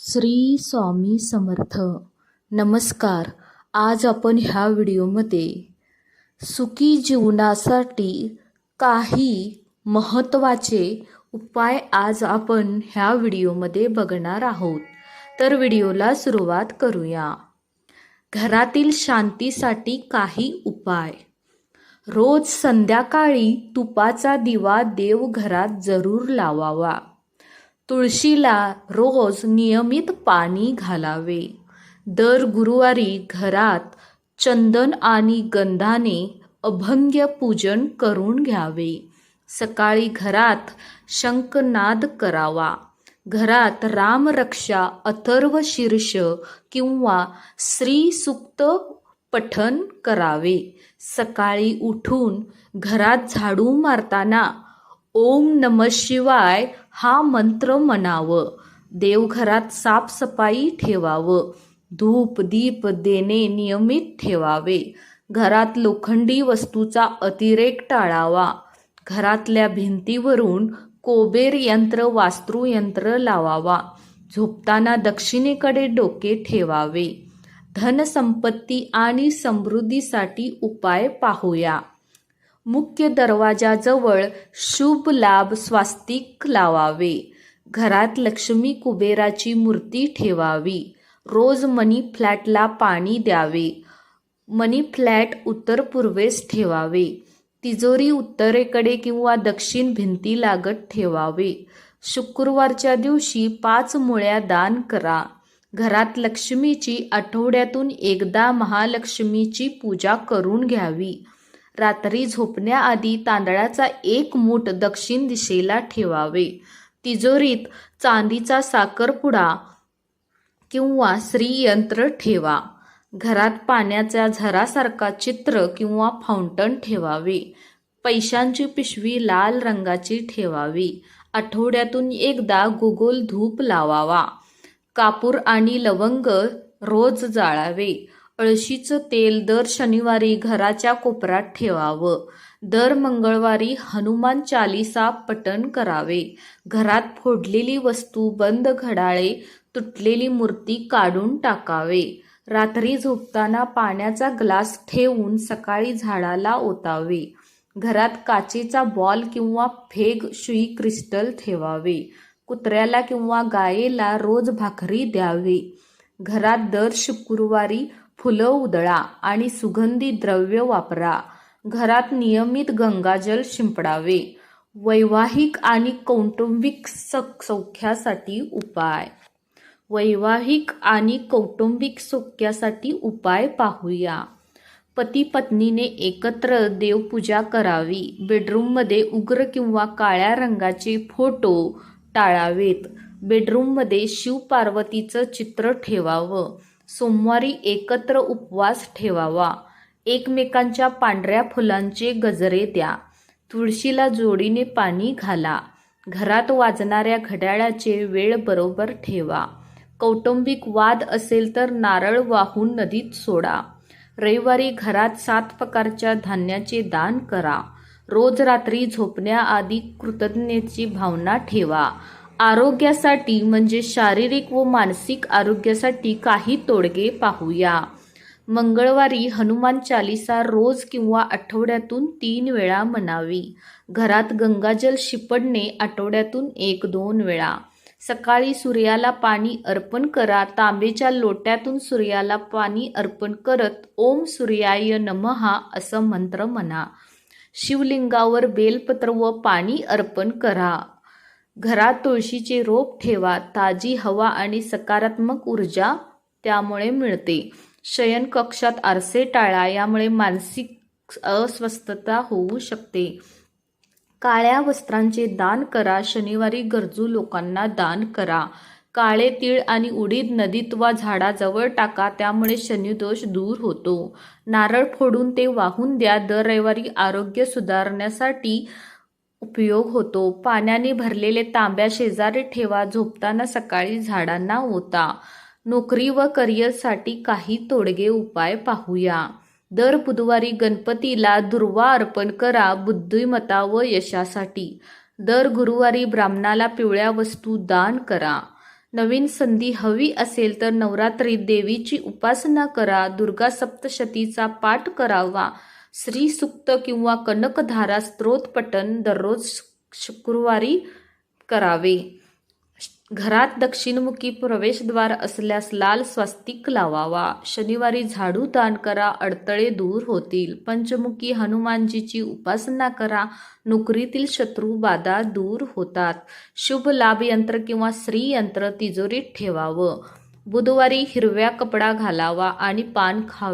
श्री स्वामी समर्थ. नमस्कार. आज आपण ह्या व्हिडिओमध्ये सुखी जीवनासाठी काही महत्त्वाचे उपाय आज आपण ह्या व्हिडिओमध्ये बघणार आहोत. तर व्हिडिओला सुरुवात करूया. घरातील शांतीसाठी काही उपाय. रोज संध्याकाळी तुपाचा दिवा देवघरात जरूर लावावा. तुळशीला रोज नियमित पाणी घालावे. दर गुरुवारी घरात चंदन आणि गंधाने अभंग्य पूजन करून घ्यावे. सकाळी घरात शंखनाद करावा. घरात रामरक्षा अथर्व शीर्ष किंवा श्री सुक्त पठन करावे. सकाळी उठून घरात झाडू मारताना ओम नम शिवाय हा मंत्र म्हणावं. देवघरात साफसफाई ठेवावं. धूप दीप देणे नियमित ठेवावे. घरात लोखंडी वस्तूचा अतिरेक टाळावा. घरातल्या भिंतीवरून कोबेर यंत्र वास्तुयंत्र लावावा. झोपताना दक्षिणेकडे डोके ठेवावे. धनसंपत्ती आणि समृद्धीसाठी उपाय पाहूया. मुख्य दरवाजाजवळ शुभ लाभ स्वास्तिक लावावे. घरात लक्ष्मी कुबेराची मूर्ती ठेवावी. रोज मनी फ्लॅटला पाणी द्यावे. मनी फ्लॅट उत्तर पूर्वेस ठेवावे. तिजोरी उत्तरेकडे किंवा दक्षिण भिंती लागत ठेवावे. शुक्रवारच्या दिवशी पाच मुळ्या दान करा. घरात लक्ष्मीची आठवड्यातून एकदा महालक्ष्मीची पूजा करून घ्यावी. रात्री झोपण्याआधी तांदळाचा एक मूठ दक्षिण दिशेला ठेवावे. तिजोरीत चांदीचा साखरपुडा किंवा श्रीयंत्र ठेवा. घरात पाण्याच्या झरासारखा चित्र किंवा फाउंटन ठेवावे. पैशांची पिशवी लाल रंगाची ठेवावी. आठवड्यातून एकदा गुगोल धूप लावावा. कापूर आणि लवंग रोज जाळावे. अळशीचं तेल दर शनिवारी घराच्या कोपऱ्यात ठेवावं. दर मंगळवारी हनुमान चालिसा पठण करावे. घरात फोडलेली वस्तू बंद घडाळे तुटलेली मूर्ती काढून टाकावे. रात्री झोपताना पाण्याचा ग्लास ठेवून सकाळी झाडाला ओतावे. घरात काचेचा बॉल किंवा फेग शुई क्रिस्टल ठेवावे. कुत्र्याला किंवा गायेला रोज भाकरी द्यावे. घरात दर शुक्रवारी फुलं उधळा आणि सुगंधी द्रव्य वापरा. घरात नियमित गंगाजल शिंपडावे. वैवाहिक आणि कौटुंबिक सौख्यासाठी उपाय. वैवाहिक आणि कौटुंबिक सौख्यासाठी उपाय पाहूया. पती पत्नीने एकत्र देवपूजा करावी. बेडरूममध्ये उग्र किंवा काळ्या रंगाचे फोटो टाळावेत. बेडरूममध्ये शिवपार्वतीचं चित्र ठेवावं. सोमवारी एकत्र उपवास ठेवावा. एकमेकांच्या पांढऱ्या फुलांचे गजरे द्या. तुळशीला जोडीने पाणी घाला. घरात वाजणाऱ्या घड्याळाचे वेळ बरोबर ठेवा. कौटुंबिक वाद असेल तर नारळ वाहून नदीत सोडा. रविवारी घरात सात प्रकारच्या धान्याचे दान करा. रोज रात्री झोपण्याआधी कृतज्ञतेची भावना ठेवा. आरोग्यासाठी म्हणजे शारीरिक व मानसिक आरोग्यासाठी काही तोडगे पाहूया. मंगळवारी हनुमान चालिसा रोज किंवा आठवड्यातून तीन वेळा म्हणावी. घरात गंगाजल शिपडणे आठवड्यातून एक दोन वेळा. सकाळी सूर्याला पाणी अर्पण करा तांबेच्या लोट्यातून सूर्याला पाणी अर्पण करत ओम सूर्याय नमहा असं मंत्र म्हणा. शिवलिंगावर बेलपत्र व पाणी अर्पण करा. घरात तुळशीचे रोप ठेवा ताजी हवा आणि सकारात्मक ऊर्जा त्यामुळे मिळते. शयन कक्षात आरसे टाळा यामुळे मानसिक अस्वस्थता होऊ शकते. काळ्या वस्त्रांचे दान करा शनिवारी गरजू लोकांना दान करा. काळे तीळ आणि उडीद नदीत वा झाडाजवळ टाका त्यामुळे शनिदोष दूर होतो. नारळ फोडून ते वाहून द्या दर रविवारी आरोग्य सुधारण्यासाठी उपयोग होतो. पाण्याने भरलेले तांब्या शेजारी ठेवा झोपताना सकाळी झाडांना ओता. नोकरी व करिअरसाठी काही तोडगे उपाय पाहूया. दर बुधवारी गणपतीला दुर्वा अर्पण करा बुद्धिमत्ता व यशासाठी. दर गुरुवारी ब्राह्मणाला पिवळ्या वस्तू दान करा. नवीन संधी हवी असेल तर नवरात्रीत देवीची उपासना करा दुर्गा सप्तशतीचा पाठ करावा. श्री सुक्त किंवा कनकधारा स्तोत्र दररोज शुक्रवारी करावे. घरात दक्षिणमुखी प्रवेशद्वार असल्यास लाल स्वास्तिक लावावा. शनिवारी झाडू दान करा अडथळे दूर होतील. पंचमुखी हनुमानजीची उपासना करा नोकरीतील शत्रू बाधा दूर होतात. शुभ लाभ यंत्र किंवा स्त्री यंत्र तिजोरीत ठेवावं. बुधवारी हिरव्या कपडा घालावा आणि पान खावे.